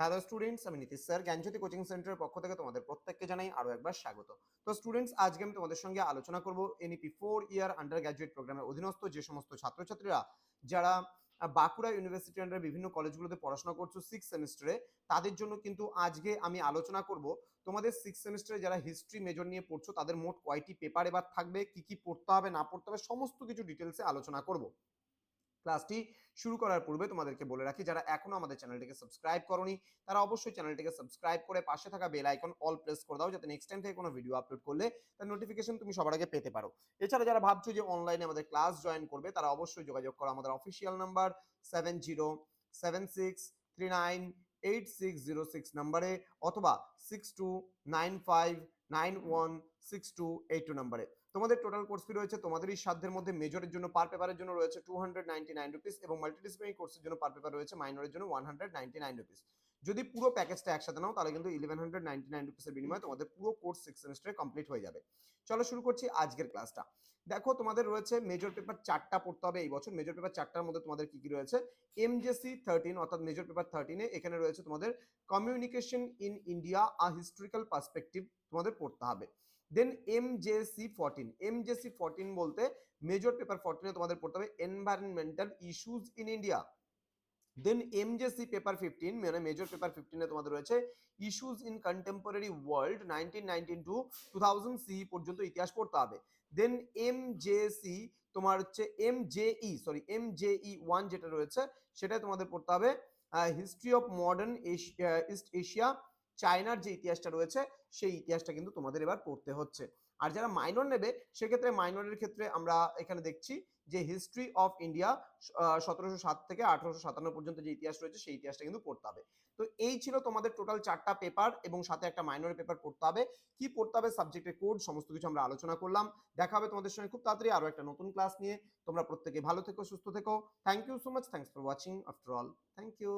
Hello students আমি Nitish sir, জ্ঞানজ্যোতি coaching সেন্টারের পক্ষ থেকে তোমাদের প্রত্যেককে জানাই আরও একবার স্বাগত। তো স্টুডেন্টস আজকে আমি তোমাদের সঙ্গে আলোচনা করব NEP four year undergraduate প্রোগ্রামের অধীনস্থ যে সমস্ত ছাত্রছাত্রীরা যারা বাঁকুড়া ইউনিভার্সিটি আন্ডার বিভিন্ন কলেজগুলোতে পড়াশোনা করছ সিক্স সেমিস্টারে তাদের জন্য কিন্তু আজকে আমি আলোচনা করব। তোমাদের সিক্স সেমিস্টারে যারা হিস্ট্রি মেজর নিয়ে পড়ছো, তাদের মোট কয়টি পেপার এবার থাকবে, কি কি পড়তে হবে, না পড়তে হবে, সমস্ত কিছু ডিটেলসে আলোচনা করব। ক্লাসটি শুরু করার পূর্বে তোমাদেরকে বলে রাখি, যারা এখনও আমাদের চ্যানেলটিকে সাবস্ক্রাইব করনি, তারা অবশ্যই চ্যানেলটিকে সাবস্ক্রাইব করে পাশে থাকা বেল আইকন অল প্রেস করে দাও, যাতে নেক্সট টাইম থেকে কোনো ভিডিও আপলোড করলে তার নোটিফিকেশন তুমি সবার আগে পেতে পারো। এছাড়া যারা ভাবছ যে অনলাইনে আমাদের ক্লাস জয়েন করবে, তারা অবশ্যই যোগাযোগ করো, আমাদের official number seven zero seven six three nine eight six zero six নাম্বারে অথবা six two nine five nine one six two eight two নাম্বারে। তোমাদের টোটাল কোর্স ফি রয়েছে, তোমাদেরই সাধ্যের মধ্যে মেজরের জন্য পার পেপারের জন্য রয়েছে two hundred ninety nine rupees এবং মাল্টিডিসিপ্লিনারি কোর্সের জন্য পার পেপার রয়েছে মাইনরের জন্য one hundred ninety nine rupees যদি পুরো প্যাকেজটা একসাথে নাও, তাহলে কিন্তু ইলেভেন হান্ড্রেড নাইনটি নাইন রুপিসের বিনিময়ে তোমাদের পুরো কোর্স সিক্স সেমিস্টারে কমপ্লিট হয়ে যাবে। চলো শুরু করছি আজকের ক্লাসটা দেখো, তোমাদের রয়েছে মেজর পেপার চারটা পড়তে হবে এই বছর। মেজর পেপার চারটার মধ্যে তোমাদের কি কি রয়েছে? এমজেসি থার্টিন অর্থাৎ মেজর পেপার থার্টিনে এখানে রয়েছে তোমাদের communication in India a historical perspective তোমাদের পড়তে হবে। Then M J C fourteen M J C fourteen বলতে মেজর পেপার ফোরটিনে তোমাদের পড়তে হবে environmental issues in India then M J paper fifteen মানে মেজর পেপার ফিফটিনে তোমাদের রয়েছে issues in contemporary world nineteen nineteen to two thousand C পর্যন্ত ইতিহাস পড়তে হবে। দেন এম তোমার হচ্ছে M J E sorry M J E one যেটা রয়েছে, সেটাই তোমাদের পড়তে হবে। History of modern Asia East Asia চায়নার যে ইতিহাসটা রয়েছে, সেই ইতিহাসটা কিন্তু তোমাদের এবার পড়তে হচ্ছে। আর যারা মাইনর নেবে, সেক্ষেত্রে মাইনরের ক্ষেত্রে আমরা এখানে দেখছি যে হিস্ট্রি অফ ইন্ডিয়া সতেরোশো সাত থেকে আঠারোশো সাতান্ন পর্যন্ত যে ইতিহাস রয়েছে, সেই ইতিহাসটা কিন্তু পড়তে হবে। তো এই ছিল তোমাদের টোটাল চারটা পেপার এবং সাথে একটা মাইনর পেপার পড়তে হবে। কি পড়তে হবে সাবজেক্টের কোড সমস্ত কিছু আমরা আলোচনা করলাম। দেখা হবে তোমাদের সঙ্গে খুব তাড়াতাড়ি আরও একটা নতুন ক্লাস নিয়ে। তোমরা প্রত্যেকে ভালো থেকো, সুস্থ থেকো। Thank you so much thanks for watching after all thank you